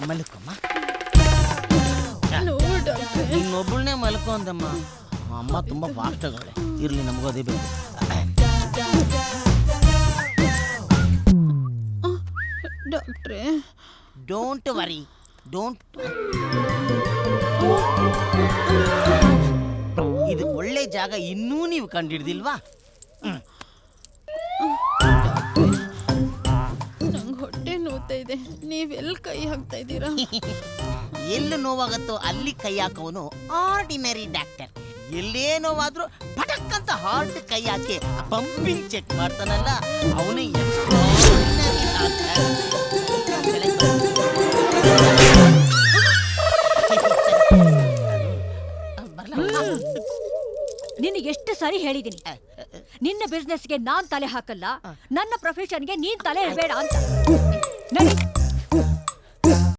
ಮಲ್ಕೊಮ್ಮ ನೋವು ಡಾಕ್ಟ್ರೆ ಇನ್ನೊಬ್ಬಳನ್ನೇ ಮಲ್ಕೊ ಅಂದಮ್ಮ ಅಮ್ಮ ತುಂಬ ಫಾಸ್ಟ್ ಆಗವಳೆ ಇರ್ಲಿ ನಮಗೂ ಅದೇ ಬೇಕು ಡಾಕ್ಟ್ರೆ ಡೋಂಟ್ ವರಿ ಡೋಂಟ್ ಇದು ಒಳ್ಳೆ ಜಾಗ ಇನ್ನೂ ನೀವು ಕಂಡಿಡ್ದಿಲ್ವಾ ನೋವ್ತಾ ಇದೆ. ನೀವೆಲ್ಲಿ ಕೈ ಹಾಕ್ತಾ ಇದ್ದೀರಾ? ಎಲ್ಲಿ ನೋವಾಗತ್ತೋ ಅಲ್ಲಿ ಕೈ ಹಾಕೋನು ಆರ್ಡಿನರಿ ಡಾಕ್ಟರ್ ಎಲ್ಲೇ ನೋವಾದ್ರೂ ಪಟಕ್ ಅಂತ ಹಾರ್ಟ್ ಕೈ ಹಾಕಿ ಪಂಪಿಂಗ್ ಚೆಕ್ ಮಾಡ್ತಾನಲ್ಲ ಅವನೇ? ನಿನಗೆ ಎಷ್ಟು ಸಾರಿ ಹೇಳಿದೀನಿ. ನಿನ್ನ ಬಿಸ್ನೆಸ್ಗೆ ನಾನ್ ತಲೆ ಹಾಕಲ್ಲ ನನ್ನ ಪ್ರೊಫೆಷನ್ಗೆ ನೀನ್ ತಲೆ ಬೇಡ ಅಂತ. Ready?